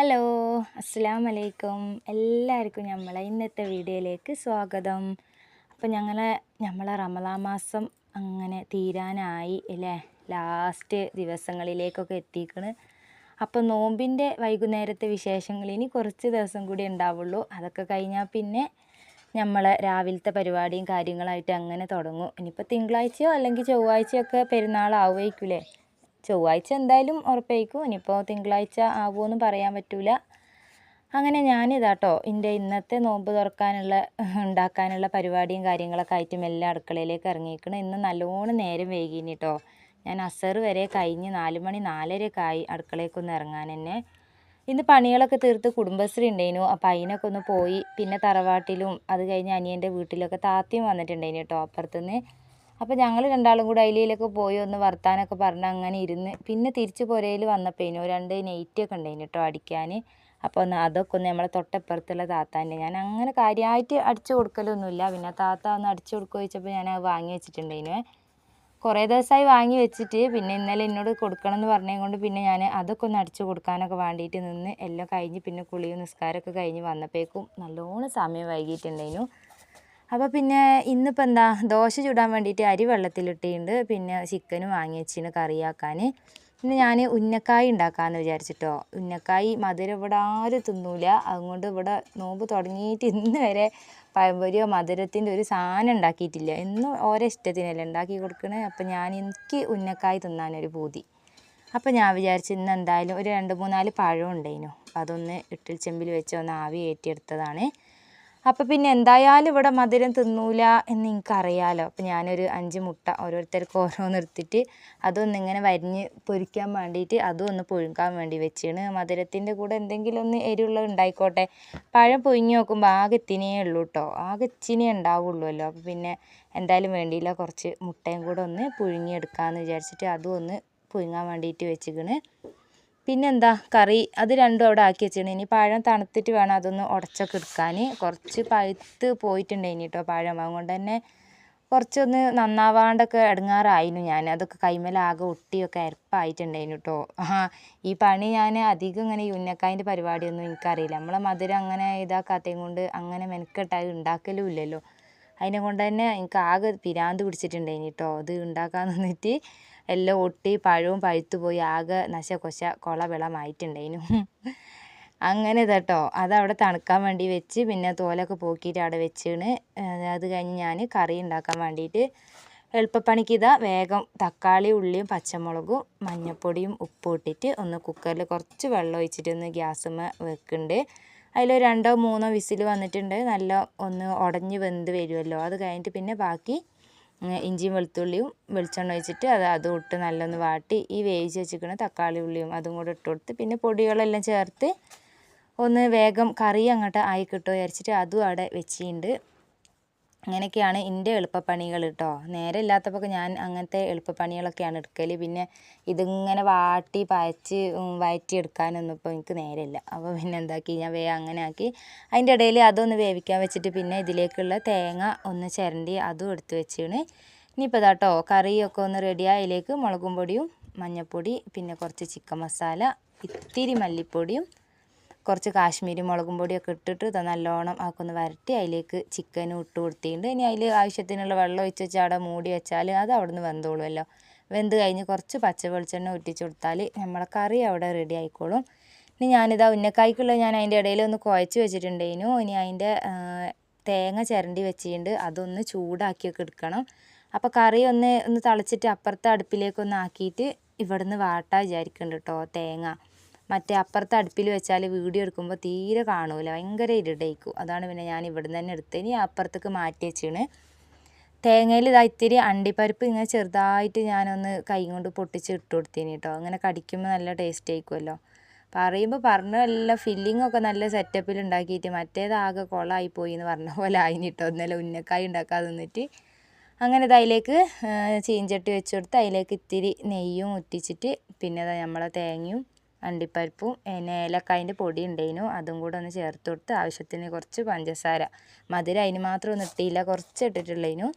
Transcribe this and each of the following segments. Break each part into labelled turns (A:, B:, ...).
A: Hello അസ്സാം വലൈക്കും എല്ലാവർക്കും നമ്മളെ ഇന്നത്തെ വീഡിയോയിലേക്ക് സ്വാഗതം. അപ്പോൾ ഞങ്ങളെ നമ്മളെ റമദാ മാസം അങ്ങനെ തീരാനായി അല്ലേ? ലാസ്റ്റ് ദിവസങ്ങളിലേക്കൊക്കെ എത്തിക്കണ്. അപ്പോൾ നോമ്പിന്റെ വൈകുന്നേരത്തെ വിശേഷങ്ങൾ ഇനി കുറച്ച് ദിവസം കൂടി ഉണ്ടാവുള്ളൂ. അതൊക്കെ കഴിഞ്ഞാൽ പിന്നെ നമ്മൾ രാവിലത്തെ പരിപാടിയും കാര്യങ്ങളായിട്ട് അങ്ങനെ തുടങ്ങും. ഇനിയിപ്പോൾ തിങ്കളാഴ്ചയോ അല്ലെങ്കിൽ ചൊവ്വാഴ്ചയോ ഒക്കെ പെരുന്നാളാവുമായിരിക്കൂലേ ചൊവ്വാഴ്ച എന്തായാലും ഉറപ്പായിരിക്കും. ഇനിയിപ്പോൾ തിങ്കളാഴ്ച ആവുമെന്ന് പറയാൻ പറ്റില്ല അങ്ങനെ ഞാനിതാട്ടോ എന്റെ ഇന്നത്തെ നോമ്പ് തുറക്കാനുള്ള ഉണ്ടാക്കാനുള്ള പരിപാടിയും കാര്യങ്ങളൊക്കെ ആയിട്ട് മെല്ലെ അടുക്കളയിലേക്ക് ഇറങ്ങിയിരിക്കണം ഇന്ന് നല്ലോണം നേരം വൈകിന് കേട്ടോ ഞാൻ അസർ വരെ കഴിഞ്ഞ് നാല് മണി നാലരയൊക്കെ ആയി അടുക്കളയ്ക്കൊന്ന് ഇറങ്ങാൻ തന്നെ. ഇന്ന് പണികളൊക്കെ തീർത്ത് കുടുംബശ്രീ ഉണ്ടായിരുന്നു അപ്പം അതിനൊക്കെ ഒന്ന് പോയി പിന്നെ തറവാട്ടിലും അത് കഴിഞ്ഞ് അനിയന്റെ വീട്ടിലൊക്കെ താത്തയും വന്നിട്ടുണ്ടായിരുന്നു കേട്ടോ അപ്പുറത്തുനിന്ന്. അപ്പോൾ ഞങ്ങൾ രണ്ടാളും കൂടെ അതിലേക്ക് പോയി ഒന്ന് വർത്താനൊക്കെ പറഞ്ഞ് അങ്ങനെ ഇരുന്ന് പിന്നെ തിരിച്ച് പുരയിൽ വന്നപ്പോഴേനു രണ്ട് നെയ്റ്റൊക്കെ ഉണ്ടായിന് കേട്ടോ അടിക്കാൻ അപ്പോൾ ഒന്ന് അതൊക്കെ ഒന്ന് നമ്മളെ തൊട്ടപ്പുറത്തുള്ള താത്താന്റെ ഞാൻ അങ്ങനെ കാര്യമായിട്ട് അടിച്ചു കൊടുക്കലൊന്നുമില്ല. പിന്നെ താത്ത ഒന്ന് അടിച്ചു കൊടുക്കുക ചോദിച്ചപ്പോൾ ഞാൻ അത് വാങ്ങി വെച്ചിട്ടുണ്ടായിരുന്നു കുറേ ദിവസമായി വാങ്ങി വെച്ചിട്ട് പിന്നെ ഇന്നലെ എന്നോട് കൊടുക്കണം എന്ന് പറഞ്ഞത് കൊണ്ട് പിന്നെ ഞാൻ അതൊക്കെ ഒന്ന് അടിച്ചു കൊടുക്കാനൊക്കെ വേണ്ടിയിട്ട് നിന്ന് എല്ലാം കഴിഞ്ഞ് പിന്നെ കുളിയും നിസ്കാരമൊക്കെ കഴിഞ്ഞ് വന്നപ്പോഴേക്കും നല്ലോണം സമയം വൈകിയിട്ടുണ്ടായിരുന്നു അപ്പോൾ പിന്നെ ഇന്നിപ്പോൾ എന്താ? ദോശ ചുടാൻ വേണ്ടിയിട്ട് അരി വെള്ളത്തിലിട്ടിട്ടുണ്ട്. പിന്നെ ചിക്കനും വാങ്ങി വെച്ചിന് കറിയാക്കാൻ. പിന്നെ ഞാൻ ഉന്നക്കായ ഉണ്ടാക്കാമെന്ന് വിചാരിച്ചിട്ടോ. ഉന്നക്കായി മധുരം ഇവിടെ ആരും തിന്നൂല. അതുകൊണ്ട് ഇവിടെ നോമ്പ് തുടങ്ങിയിട്ട് ഇന്ന് വരെ പഴംപൊരിയോ മധുരത്തിന്റെ ഒരു സാധനം ഉണ്ടാക്കിയിട്ടില്ല. എന്നും ഓരോ ഇഷ്ടത്തിനല്ലേ ഉണ്ടാക്കി കൊടുക്കണേ. അപ്പം ഞാൻ എനിക്ക് ഉന്നക്കായ തിന്നാനൊരു പൂതി. അപ്പം ഞാൻ വിചാരിച്ചു ഇന്ന് എന്തായാലും ഒരു രണ്ട് മൂന്നാൽ പഴം ഉണ്ടായിരുന്നു അതൊന്ന് ഇട്ടിൽ ചെമ്പിൽ വെച്ച് ഒന്ന് ആവി കയറ്റിയെടുത്തതാണ് അപ്പോൾ പിന്നെ എന്തായാലും ഇവിടെ മധുരം തിന്നൂല എന്ന് എനിക്കറിയാലോ. അപ്പം ഞാനൊരു അഞ്ച് മുട്ട ഓരോരുത്തർക്ക് ഓരോന്നെടുത്തിട്ട് അതൊന്നിങ്ങനെ വരിഞ്ഞ് പൊരിക്കാൻ വേണ്ടിയിട്ട് അതും ഒന്ന് പുഴുങ്ങാൻ വേണ്ടി വെച്ചാണ്. മധുരത്തിന്റെ കൂടെ എന്തെങ്കിലും ഒന്ന് എരിവുള്ളത് ഉണ്ടായിക്കോട്ടെ. പഴം പൊയിഞ്ഞ് നോക്കുമ്പോൾ ആകെ ഇത്തിനേ ഉള്ളൂ കേട്ടോ ആകെ ഇച്ചിനെ ഉണ്ടാവുള്ളൂല്ലോ അപ്പം പിന്നെ എന്തായാലും വേണ്ടിയില്ല കുറച്ച് മുട്ടയും കൂടെ ഒന്ന് പുഴുങ്ങിയെടുക്കാമെന്ന് വിചാരിച്ചിട്ട് അതും ഒന്ന് പുഴുങ്ങാൻ വേണ്ടിയിട്ട് വെച്ചിക്കണ്. പിന്നെന്താ? കറി അത് രണ്ടും അവിടെ ആക്കി വെച്ചിട്ടുണ്ട്. ഇനി പഴം തണുത്തിട്ട് വേണം അതൊന്ന് ഉടച്ചൊക്കെ എടുക്കാൻ കുറച്ച് പഴുത്ത് പോയിട്ടുണ്ടായിനി കേട്ടോ പഴം. അതുകൊണ്ട് തന്നെ കുറച്ചൊന്ന് നന്നാവാണ്ടൊക്കെ ഇടങ്ങാറായിരുന്നു ഞാൻ. അതൊക്കെ കൈമേലാകെ ഒട്ടിയൊക്കെ അരപ്പായിട്ടുണ്ടായിരുന്നു കേട്ടോ ആ ഈ പണി ഞാൻ അധികം ഇങ്ങനെ ഈ ഉന്നക്കായന്റെ പരിപാടിയൊന്നും എനിക്കറിയില്ല. നമ്മളെ മധുരം അങ്ങനെ ഇതാക്കാത്തതും കൊണ്ട് അങ്ങനെ മെനക്കെട്ടായി ഉണ്ടാക്കലും ഇല്ലല്ലോ. അതിനെ കൊണ്ട് തന്നെ എനിക്ക് ആകെ പിരാന്ത് പിടിച്ചിട്ടുണ്ടായിനി കേട്ടോ ഇത് ഉണ്ടാക്കാൻ നിന്നിട്ട് എല്ലാം ഒട്ടി പഴവും പഴുത്തു പോയി ആകെ നശ കൊശ കൊള വിളമായിട്ടുണ്ടായിരുന്നു അങ്ങനെ ഇതാട്ടോ. അതവിടെ തണുക്കാൻ വേണ്ടി വെച്ച് പിന്നെ തോലൊക്കെ പോക്കിയിട്ട് അവിടെ വെച്ചാണ്. അത് കഴിഞ്ഞ് ഞാൻ കറി ഉണ്ടാക്കാൻ വേണ്ടിയിട്ട് എളുപ്പപ്പണിക്ക് ഇതാ വേഗം തക്കാളി ഉള്ളിയും പച്ചമുളകും മഞ്ഞൾപ്പൊടിയും ഉപ്പും ഇട്ടിട്ട് ഒന്ന് കുക്കറിൽ കുറച്ച് വെള്ളം ഒഴിച്ചിട്ട് ഒന്ന് ഗ്യാസുമ്മ വെക്കുന്നുണ്ട് അതിൽ രണ്ടോ മൂന്നോ വിസിൽ വന്നിട്ടുണ്ട്. നല്ല ഒന്ന് ഉടഞ്ഞ് വെന്ത് വരുമല്ലോ അത് കഴിഞ്ഞിട്ട് പിന്നെ ബാക്കി ഇഞ്ചിയും വെളുത്തുള്ളിയും വെളിച്ചെണ്ണ ഒഴിച്ചിട്ട് അത് അതും ഇട്ട് നല്ലൊന്ന് വാട്ടി ഈ വേവിച്ച് വെച്ചിരിക്കുന്ന തക്കാളി ഉള്ളിയും അതും കൂടെ ഇട്ട് കൊടുത്ത് പിന്നെ പൊടികളെല്ലാം ചേർത്ത് ഒന്ന് വേഗം കറി അങ്ങോട്ട് ആയി കിട്ടുമോ വിചാരിച്ചിട്ട് അതും അവിടെ വെച്ചിട്ടുണ്ട്. അങ്ങനെയൊക്കെയാണ് എന്റെ എളുപ്പപ്പണികൾ കേട്ടോ നേരെ ഇല്ലാത്തപ്പോൾ ഞാൻ അങ്ങനത്തെ എളുപ്പപ്പണികളൊക്കെയാണ് എടുക്കൽ പിന്നെ ഇതിങ്ങനെ വാട്ടി പയച്ച് വയറ്റി എടുക്കാനൊന്നും ഇപ്പോൾ എനിക്ക് നേരമില്ല. അപ്പോൾ പിന്നെ എന്താക്കി ഞാൻ വേ അങ്ങനെ ആക്കി. അതിന്റെ ഇടയിൽ അതൊന്ന് വേവിക്കാൻ വെച്ചിട്ട് പിന്നെ ഇതിലേക്കുള്ള തേങ്ങ ഒന്ന് ചിരണ്ടി അതും എടുത്ത് വെച്ചാണ്. ഇനിയിപ്പോൾ ഇതാട്ടോ കറിയൊക്കെ ഒന്ന് റെഡിയായി അതിലേക്ക് മുളകും പൊടിയും മഞ്ഞൾപ്പൊടി പിന്നെ കുറച്ച് ചിക്കൻ മസാല ഇത്തിരി മല്ലിപ്പൊടിയും കുറച്ച് കാശ്മീരി മുളകും പൊടിയൊക്കെ ഇട്ടിട്ട് ഇത് നല്ലോണം ആക്കൊന്ന് വരട്ടി അതിലേക്ക് ചിക്കനും ഇട്ട് കൊടുത്തിട്ടുണ്ട്. ഇനി അതിൽ ആവശ്യത്തിനുള്ള വെള്ളം ഒഴിച്ച് വെച്ച് അവിടെ മൂടി വെച്ചാൽ അത് അവിടെ നിന്ന് വെന്തോളുമല്ലോ. വെന്ത് കഴിഞ്ഞ് കുറച്ച് പച്ച വെളിച്ചെണ്ണ ഒറ്റിച്ച് കൊടുത്താൽ നമ്മളെ കറി അവിടെ റെഡി ആയിക്കോളും. ഇനി ഞാനിതാ ഉന്നക്കായ്ക്കുള്ള ഞാൻ അതിന്റെ ഇടയിൽ ഒന്ന് കുഴച്ച് വെച്ചിട്ടുണ്ടേനു. ഇനി അതിന്റെ തേങ്ങ ചിരണ്ടി വെച്ചിട്ടുണ്ട്. അതൊന്ന് ചൂടാക്കിയൊക്കെ എടുക്കണം. അപ്പോൾ കറി ഒന്ന് ഒന്ന് തളച്ചിട്ട് അപ്പുറത്തെ അടുപ്പിലേക്കൊന്ന് ആക്കിയിട്ട് ഇവിടുന്ന് വാട്ടാ വിചാരിക്കുന്നുണ്ട് കേട്ടോ തേങ്ങ. മറ്റേ അപ്പുറത്തെ അടുപ്പിൽ വെച്ചാൽ വീഡിയോ എടുക്കുമ്പോൾ തീരെ കാണൂല. ഭയങ്കര ഇരുടേക്കും. അതാണ് പിന്നെ ഞാൻ ഇവിടുന്ന് തന്നെ എടുത്തത്. ഇനി അപ്പുറത്തേക്ക് മാറ്റി വെച്ചാണ്. തേങ്ങയിൽ ഇതാ ഇത്തിരി അണ്ടിപ്പരിപ്പ് ഇങ്ങനെ ചെറുതായിട്ട് ഞാനൊന്ന് കൈ കൊണ്ട് പൊട്ടിച്ച് ഇട്ട് കൊടുത്തേന് കേട്ടോ അങ്ങനെ കടിക്കുമ്പോൾ നല്ല ടേസ്റ്റ് ആയിരിക്കുമല്ലോ പറയുമ്പോൾ പറഞ്ഞ എല്ലാം ഫില്ലിംഗ് ഒക്കെ നല്ല സെറ്റപ്പിൽ ഉണ്ടാക്കിയിട്ട് മറ്റേതാകെ കുളമായി പോയി എന്ന് പറഞ്ഞ പോലെ ആയിന് കേട്ടോ ഇന്നലെ ഉന്നക്കായി ഉണ്ടാക്കാതെ നിന്നിട്ട്. അങ്ങനെ ഇത് അതിലേക്ക് ചീഞ്ചട്ടി വെച്ച് കൊടുത്ത് അതിലേക്ക് ഇത്തിരി നെയ്യും ഉറ്റിച്ചിട്ട് പിന്നെ നമ്മളെ തേങ്ങയും അണ്ടിപ്പരിപ്പും പിന്നെ ഏലക്കായന്റെ പൊടി ഉണ്ടായിരുന്നു. അതും കൂടെ ഒന്ന് ചേർത്ത് കൊടുത്ത് ആവശ്യത്തിന് കുറച്ച് പഞ്ചസാര. മധുരം അതിന് മാത്രം ഒന്നും ഇട്ടില്ല കുറച്ച് ഇട്ടിട്ടുള്ളതിനു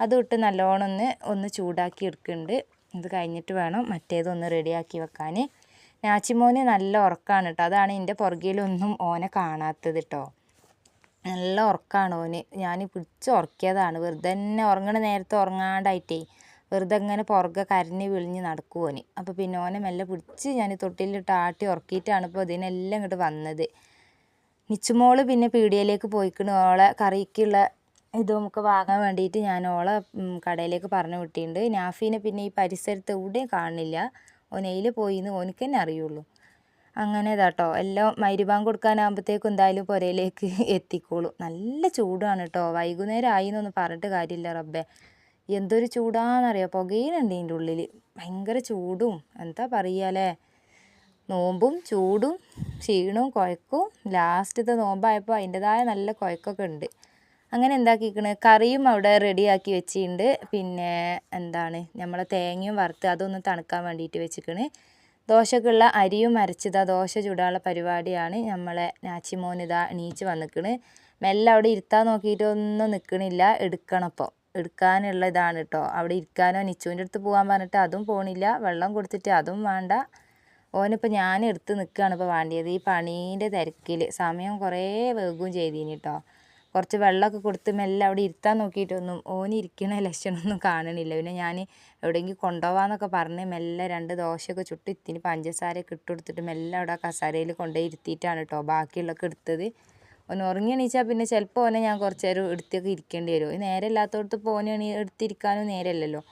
A: അതും ഇട്ട് നല്ലോണം ഒന്ന് ഒന്ന് ചൂടാക്കി എടുക്കുന്നുണ്ട്. ഇത് കഴിഞ്ഞിട്ട് വേണം മറ്റേതൊന്ന് റെഡിയാക്കി വെക്കാൻ. നാച്ചിമോന് നല്ല ഉറക്കമാണ് കേട്ടോ. അതാണ് എന്റെ പുറകിലൊന്നും ഓനെ കാണാത്തത് കേട്ടോ. നല്ല ഉറക്കമാണ് ഓന്. ഞാൻ പിടിച്ച് ഉറക്കിയതാണ്. വെറുതെ തന്നെ ഉറങ്ങണ നേരത്തെ ഉറങ്ങാണ്ടായിട്ടേ. വെറുതെ ഇങ്ങനെ പുറകെ കരഞ്ഞ് വിളിഞ്ഞ് നടക്കും ഓന് അപ്പോൾ പിന്നെ ഓനെ മെല്ലെ പിടിച്ച് ഞാൻ തൊട്ടിലിട്ട് ആട്ടി ഉറക്കിയിട്ടാണ് ഇപ്പോൾ ഇതിനെല്ലാം ഇങ്ങോട്ട് വന്നത്. നിച്ചുമോൾ പിന്നെ പീടികയിലേക്ക് പോയിക്കണ്. ഓളെ കറിക്കുള്ള ഇതും വാങ്ങാൻ വേണ്ടിയിട്ട് ഞാൻ ഓളെ കടയിലേക്ക് പറഞ്ഞു വിട്ടിട്ടുണ്ട് നാഫീനെ പിന്നെ ഈ പരിസരത്ത് എവിടെയും കാണുന്നില്ല ഓനയിൽ പോയി എന്ന് ഓനിക്ക് തന്നെ അറിയുള്ളൂ. അങ്ങനെ ഇതാട്ടോ. എല്ലാം മരുഭാൻ കൊടുക്കാനാകുമ്പോഴത്തേക്കും എന്തായാലും പുരയിലേക്ക് എത്തിക്കോളും. നല്ല ചൂടാണ് കേട്ടോ വൈകുന്നേരം ആയി എന്നൊന്നും പറഞ്ഞിട്ട് കാര്യമില്ല റബ്ബേ. എന്തൊരു ചൂടാണെന്നറിയോ പുകയിലുണ്ട് ഇതിന്റെ ഉള്ളിൽ ഭയങ്കര ചൂടും. എന്താ പറയുക നോമ്പും ചൂടും ക്ഷീണവും കുഴക്കും. ലാസ്റ്റത്തെ നോമ്പായപ്പോൾ അതിന്റെതായ നല്ല കുഴക്കമൊക്കെ ഉണ്ട്. അങ്ങനെ എന്താക്കിക്കണ്? കറിയും അവിടെ റെഡിയാക്കി വെച്ചിട്ടുണ്ട് പിന്നെ എന്താണ്? നമ്മളെ തേങ്ങയും വറുത്ത് അതൊന്ന് തണുക്കാൻ വേണ്ടിയിട്ട് വെച്ചിക്കണ്. ദോശക്കുള്ള അരിയും അരച്ചതാ ദോശ ചുടാനുള്ള പരിപാടിയാണ് നമ്മളെ നാച്ചിമോനിതാ എണീച്ച് വന്നിക്കണ്. മെല്ലെ അവിടെ ഇരുത്താൻ നോക്കിയിട്ടൊന്നും നിൽക്കണില്ല എടുക്കണം ഇപ്പോൾ എടുക്കാനുള്ള ഇതാണ് കേട്ടോ അവിടെ ഇരിക്കാനോ നിച്ചുവിന്റെ അടുത്ത് പോകാൻ പറഞ്ഞിട്ട് അതും പോണില്ല. വെള്ളം കൊടുത്തിട്ട് അതും വേണ്ട. ഓനിപ്പോൾ ഞാൻ എടുത്ത് നിൽക്കുകയാണ് ഇപ്പോൾ വേണ്ടിയത്. ഈ പണീന്റെ തിരക്കിൽ സമയം കുറേ വേഗവും ചെയ്തീനി കേട്ടോ കുറച്ച് വെള്ളമൊക്കെ കൊടുത്ത് മെല്ലെ അവിടെ ഇരുത്താൻ നോക്കിയിട്ടൊന്നും ഓന് ഇരിക്കണ ലക്ഷണമൊന്നും കാണണില്ല. പിന്നെ ഞാൻ എവിടെയെങ്കിലും കൊണ്ടുപോകാമെന്നൊക്കെ പറഞ്ഞ് മെല്ലെ രണ്ട് ദോശയൊക്കെ ചുട്ട് ഇത്തിരി പഞ്ചസാരയൊക്കെ ഇട്ട് കൊടുത്തിട്ട് മെല്ലെ അവിടെ കസേരയിൽ കൊണ്ടുപോയി ഇരുത്തിയിട്ടാണ് കേട്ടോ ബാക്കിയുള്ളതൊക്കെ എടുത്തത്. ഓൻ ഉറങ്ങി എണീച്ചാൽ പിന്നെ ചിലപ്പോൾ ഓനെ ഞാൻ കുറച്ച് നേരം എടുത്തൊക്കെ ഇരിക്കേണ്ടി വരും. നേരെ ഇല്ലാത്തടത്ത് എണീ എടുത്തിരിക്കാനും നേരമല്ലല്ലോ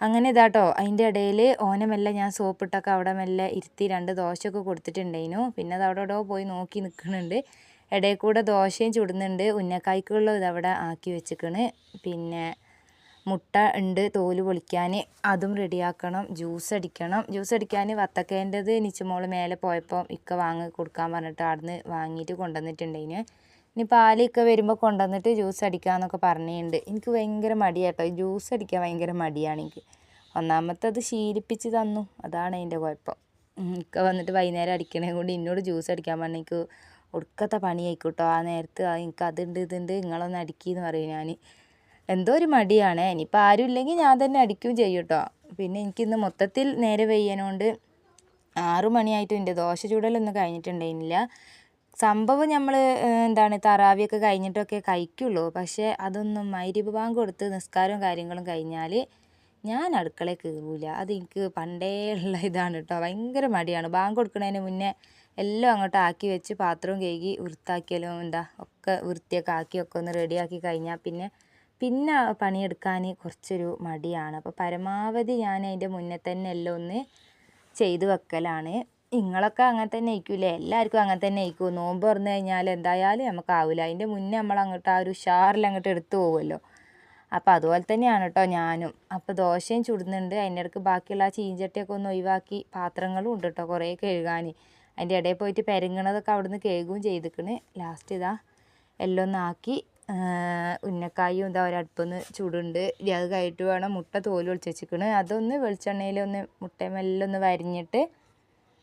A: അങ്ങനെ ഇതാട്ടോ. അതിന്റെ ഇടയിൽ ഓനെ മെല്ലെ ഞാൻ സോപ്പിട്ടൊക്കെ അവിടെ മെല്ലെ ഇരുത്തി രണ്ട് ദോശയൊക്കെ കൊടുത്തിട്ടുണ്ടായിരുന്നു. പിന്നെ അത് അവിടെ എവിടെയോ പോയി നോക്കി നിൽക്കുന്നുണ്ട് ഇടയിൽ കൂടെ ദോശയും ചുടുന്നുണ്ട്. ഉന്നക്കായ്ക്കുള്ള ഇതവിടെ ആക്കി വെച്ചിക്കണ്. പിന്നെ മുട്ട ഉണ്ട് തോൽ പൊളിക്കാൻ. അതും റെഡിയാക്കണം ജ്യൂസ് അടിക്കണം. ജ്യൂസ് അടിക്കാൻ വത്തക്കേന്റെത് നിച്ചുമോൾ മേലെ പോയപ്പോൾ ഇക്ക വാങ്ങി കൊടുക്കാൻ പറഞ്ഞിട്ട് അവിടുന്ന് വാങ്ങിയിട്ട് കൊണ്ടുവന്നിട്ടുണ്ടതിന് ഇനി. പാലൊക്കെ വരുമ്പോൾ കൊണ്ടുവന്നിട്ട് ജ്യൂസ് അടിക്കാമെന്നൊക്കെ പറഞ്ഞിട്ടുണ്ട്. എനിക്ക് ഭയങ്കര മടിയാട്ടോ. ജ്യൂസ് അടിക്കാൻ ഭയങ്കര മടിയാണ് എനിക്ക്. ഒന്നാമത്തെ അത് ശീലിപ്പിച്ച് തന്നു. അതാണ് അതിന്റെ കുഴപ്പം. ഇക്ക വന്നിട്ട് വൈകുന്നേരം അടിക്കണേ കൊണ്ട് എന്നോട് ജ്യൂസ് അടിക്കാൻ പറഞ്ഞ. എനിക്ക് ഒടുക്കത്തെ പണിയായിക്കോട്ടോ. ആ നേരത്ത് എനിക്ക് അതുണ്ട് ഇതുണ്ട് നിങ്ങളൊന്ന് അടിക്കിന്ന് പറയും ഞാൻ എന്തോ ഒരു മടിയാണ്. ഇനിയിപ്പോൾ ആരും ഇല്ലെങ്കിൽ ഞാൻ തന്നെ അടിക്കുകയും ചെയ്യും കേട്ടോ പിന്നെ എനിക്കിന്ന് മൊത്തത്തിൽ നേരെ വെയ്യനോണ്ട് ആറു മണിയായിട്ടും എന്റെ ദോശ ചൂടലൊന്നും കഴിഞ്ഞിട്ടുണ്ടായിരുന്നില്ല. സംഭവം നമ്മൾ എന്താണ് തറാവിയൊക്കെ കഴിഞ്ഞിട്ടൊക്കെ കഴിക്കുള്ളൂ. പക്ഷേ അതൊന്നും മൈരിബ് ബാങ്ക് കൊടുത്ത് നിസ്കാരവും കാര്യങ്ങളും കഴിഞ്ഞാൽ ഞാൻ അടുക്കളയിൽ കയറൂല അത് എനിക്ക് പണ്ടേ ഉള്ള ഇതാണ് കേട്ടോ ഭയങ്കര മടിയാണ്. ബാങ്ക് കൊടുക്കുന്നതിന് മുന്നേ എല്ലാം അങ്ങോട്ട് ആക്കി വെച്ച് പാത്രവും കഴുകി വൃത്താക്കിയാലും എന്താ ഒക്കെ വൃത്തിയൊക്കെ ആക്കി ഒക്കെ ഒന്ന് റെഡിയാക്കി കഴിഞ്ഞാൽ പിന്നെ പിന്നെ പണിയെടുക്കാൻ കുറച്ചൊരു മടിയാണ്. അപ്പോൾ പരമാവധി ഞാൻ അതിന്റെ മുന്നേ തന്നെ എല്ലാം ഒന്ന് ചെയ്തു വെക്കലാണ്. നിങ്ങളൊക്കെ അങ്ങനെ തന്നെ ആയിരിക്കില്ലേ? എല്ലാവർക്കും അങ്ങനെ തന്നെ ആയിരിക്കും. നോമ്പ് തുറന്നു കഴിഞ്ഞാൽ എന്തായാലും നമുക്കാവില്ല അതിന്റെ മുന്നേ നമ്മൾ അങ്ങോട്ട് ആ ഒരു ഉഷാറിൽ അങ്ങോട്ട് എടുത്തു പോകുമല്ലോ അപ്പോൾ അതുപോലെ തന്നെയാണ് കേട്ടോ ഞാനും. അപ്പോൾ ദോശയും ചുടുന്നുണ്ട്. അതിന്റെ ഇടയ്ക്ക് ബാക്കിയുള്ള ആ ചീഞ്ചട്ടിയൊക്കെ ഒന്ന് ഒഴിവാക്കി പാത്രങ്ങളും ഉണ്ട് കേട്ടോ കുറേ കഴുകാൻ. അതിന്റെ ഇടയിൽ പോയിട്ട് പെരുങ്ങണതൊക്കെ അവിടുന്ന് കേൾക്കുകയും ചെയ്തിക്കണ്. ലാസ്റ്റ് ഇതാ എല്ലാം ഒന്നാക്കി ഉന്നക്കായും ഇതാ ഒരടുപ്പൊന്ന് ചൂടുണ്ട്. അത് കഴിഞ്ഞിട്ട് വേണം മുട്ട തോൽ ഒളിച്ച് വെച്ചിരിക്കണ് അതൊന്ന് വെളിച്ചെണ്ണയിലൊന്ന് മുട്ട മെല്ലെ ഒന്ന് വരിഞ്ഞിട്ട്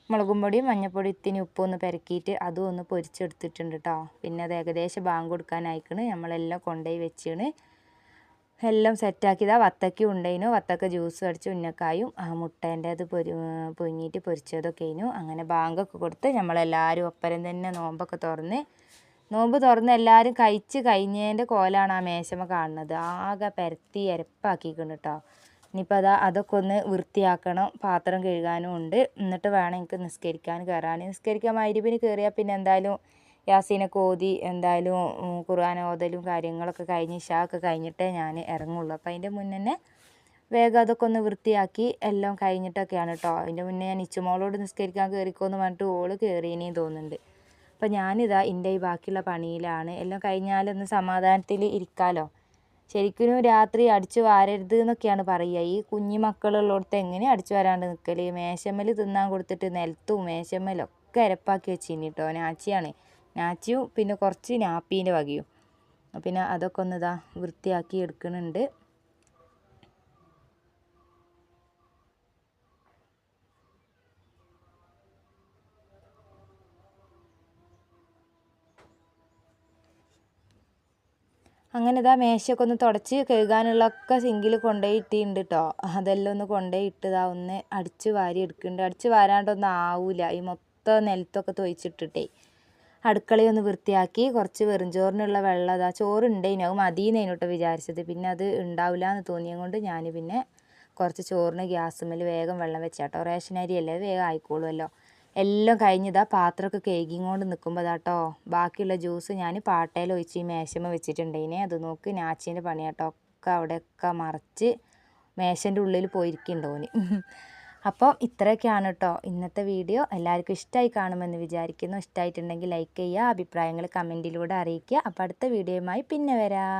A: മുളകും പൊടിയും മഞ്ഞൾപ്പൊടി ഇത്തിരി ഉപ്പൊന്ന് പെരക്കിയിട്ട് അതും ഒന്ന് പൊരിച്ചെടുത്തിട്ടുണ്ട് കേട്ടോ പിന്നെ അത് ഏകദേശം ബാങ്ക് കൊടുക്കാനായിക്കണ്. നമ്മളെല്ലാം കൊണ്ടുപോയി വെച്ചാണ്. എല്ലാം സെറ്റാക്കിയതാ വത്തക്ക ഉണ്ടായിനു വത്തക്ക ജ്യൂസ് അടിച്ച് ഉന്നക്കായും മുട്ടേന്റെ അത് പൊരി പൊങ്ങിയിട്ട് പൊരിച്ചതൊക്കെ അങ്ങനെ ബാങ്കൊക്കെ കൊടുത്ത് നമ്മളെല്ലാവരും ഒപ്പരം തന്നെ നോമ്പൊക്കെ തുറന്ന് നോമ്പ് തുറന്ന് എല്ലാവരും കഴിച്ച് കഴിഞ്ഞതിന്റെ കോലാണ് ആ മേശമ കാണുന്നത്. ആകെ പരത്തി അരപ്പാക്കിക്കണം കേട്ടോ. ഇനിയിപ്പോൾ അതാ അതൊക്കെ ഒന്ന് വൃത്തിയാക്കണം. പാത്രം കഴുകാനും ഉണ്ട്. എന്നിട്ട് വേണം എനിക്ക് നിസ്കരിക്കാൻ കയറാൻ. നിസ്കരിക്കാൻ മൈരിപ്പിന് കയറിയാൽ പിന്നെ എന്തായാലും യാസീനൊക്കെ ഓതി എന്തായാലും ഖുർആൻ ഓതലും കാര്യങ്ങളൊക്കെ കഴിഞ്ഞ് ഇഷാക്കെ കഴിഞ്ഞിട്ടേ ഞാൻ ഇറങ്ങുള്ളൂ. അപ്പോൾ അതിന്റെ മുന്നേ തന്നെ വേഗം അതൊക്കെ ഒന്ന് വൃത്തിയാക്കി എല്ലാം കഴിഞ്ഞിട്ടൊക്കെയാണ് കേട്ടോ. അതിന്റെ മുന്നേ ഞാൻ ഇച്ചുമോളോട് നിസ്കരിക്കാൻ കയറിക്കോന്ന് പറഞ്ഞിട്ട് ഓൾ കയറിയനെയും തോന്നുന്നുണ്ട്. അപ്പോൾ ഞാനിതാ എന്റെ ഈ ബാക്കിയുള്ള പണിയിലാണ്. എല്ലാം കഴിഞ്ഞാലൊന്ന് സമാധാനത്തിൽ ഇരിക്കാമല്ലോ ശരിക്കും രാത്രി അടിച്ചു വാരരുത് എന്നൊക്കെയാണ് പറയുക ഈ കുഞ്ഞു മക്കളുള്ളടത്ത് എങ്ങനെ അടിച്ചു വരാണ്ട് നിൽക്കൽ മേശമ്മൽ തിന്നാൻ കൊടുത്തിട്ട് നിലത്തും മേശമ്മലൊക്കെ അരപ്പാക്കി വെച്ചിനി കേട്ടോ നാച്ചിയാണ്. നാച്ചിയും പിന്നെ കുറച്ച് നാപ്പീന്റെ വകയും. പിന്നെ അതൊക്കെ ഒന്നിതാ വൃത്തിയാക്കി എടുക്കുന്നുണ്ട് അങ്ങനെ ഇതാ മേശയൊക്കെ ഒന്ന് തുടച്ച് കഴുകാനുള്ളതൊക്കെ സിങ്കിൽ കൊണ്ടുപോയി ഇട്ടിട്ടുണ്ട് കേട്ടോ അതെല്ലാം ഒന്ന് കൊണ്ടുപോയി ഇട്ടതാ. ഒന്ന് അടിച്ച് വാരി എടുക്കുന്നുണ്ട്. അടിച്ച് വാരാണ്ടൊന്നും ആവൂല. ഈ മൊത്തം നിലത്തൊക്കെ തൊയിച്ചിട്ടിട്ടേ. അടുക്കളയൊന്ന് വൃത്തിയാക്കി കുറച്ച് വെറുംചോറിനുള്ള വെള്ളം അതാ ചോറ് ഉണ്ടായിന് അത് മതിയെന്നേനു കേട്ടോ വിചാരിച്ചത്. പിന്നെ അത് ഉണ്ടാവില്ല എന്ന് തോന്നിയത് കൊണ്ട് ഞാൻ പിന്നെ കുറച്ച് ചോറിന് ഗ്യാസ് മേൽ വേഗം വെള്ളം വെച്ചാട്ടോ റേഷൻ അരിയല്ലേ വേഗം ആയിക്കോളുമല്ലോ എല്ലാം കഴിഞ്ഞതാ പാത്രമൊക്കെ കേകിങ്ങോണ്ട് നിൽക്കുമ്പോൾ അതാട്ടോ ബാക്കിയുള്ള ജ്യൂസ് ഞാൻ പാട്ടയിൽ ഒഴിച്ച് ഈ മേശമ്മ വെച്ചിട്ടുണ്ടേനെ അത് നോക്ക് നാച്ചീന്റെ പണിയാട്ടോ. ഒക്കെ അവിടെയൊക്കെ മറിച്ച് മേശന്റെ ഉള്ളിൽ പോയിരിക്കുന്നുണ്ടോന് അപ്പോൾ ഇത്രയൊക്കെയാണ് കേട്ടോ ഇന്നത്തെ വീഡിയോ. എല്ലാവർക്കും ഇഷ്ടമായി കാണുമെന്ന് വിചാരിക്കുന്നു. ഇഷ്ടമായിട്ടുണ്ടെങ്കിൽ ലൈക്ക് ചെയ്യുക അഭിപ്രായങ്ങൾ കമന്റിലൂടെ അറിയിക്കുക. അപ്പോൾ അടുത്ത വീഡിയോയുമായി പിന്നെ വരാം.